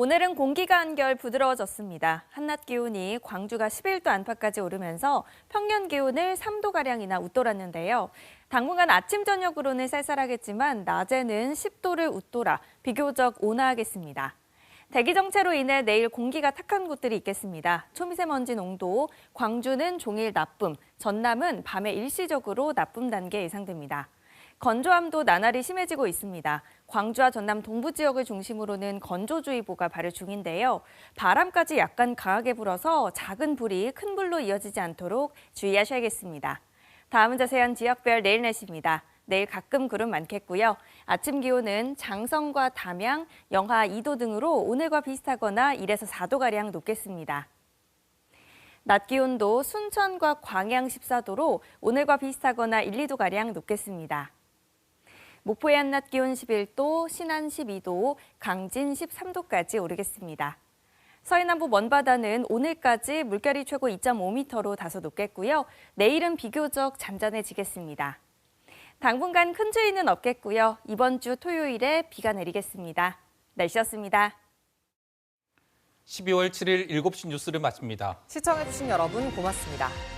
오늘은 공기가 한결 부드러워졌습니다. 한낮 기온이 광주가 11도 안팎까지 오르면서 평년 기온을 3도가량이나 웃돌았는데요. 당분간 아침, 저녁으로는 쌀쌀하겠지만 낮에는 10도를 웃돌아 비교적 온화하겠습니다. 대기 정체로 인해 내일 공기가 탁한 곳들이 있겠습니다. 초미세먼지 농도, 광주는 종일 나쁨, 전남은 밤에 일시적으로 나쁨 단계 예상됩니다. 건조함도 나날이 심해지고 있습니다. 광주와 전남 동부 지역을 중심으로는 건조주의보가 발효 중인데요. 바람까지 약간 강하게 불어서 작은 불이 큰 불로 이어지지 않도록 주의하셔야겠습니다. 다음은 자세한 지역별 내일 날씨입니다. 내일 가끔 구름 많겠고요. 아침 기온은 장성과 담양, 영하 2도 등으로 오늘과 비슷하거나 1에서 4도가량 높겠습니다. 낮 기온도 순천과 광양 14도로 오늘과 비슷하거나 1, 2도가량 높겠습니다. 목포의 한낮 기온 11도, 신안 12도, 강진 13도까지 오르겠습니다. 서해남부 먼바다는 오늘까지 물결이 최고 2.5m로 다소 높겠고요. 내일은 비교적 잔잔해지겠습니다. 당분간 큰 추위는 없겠고요. 이번 주 토요일에 비가 내리겠습니다. 날씨였습니다. 12월 7일 7시 뉴스를 마칩니다. 시청해주신 여러분 고맙습니다.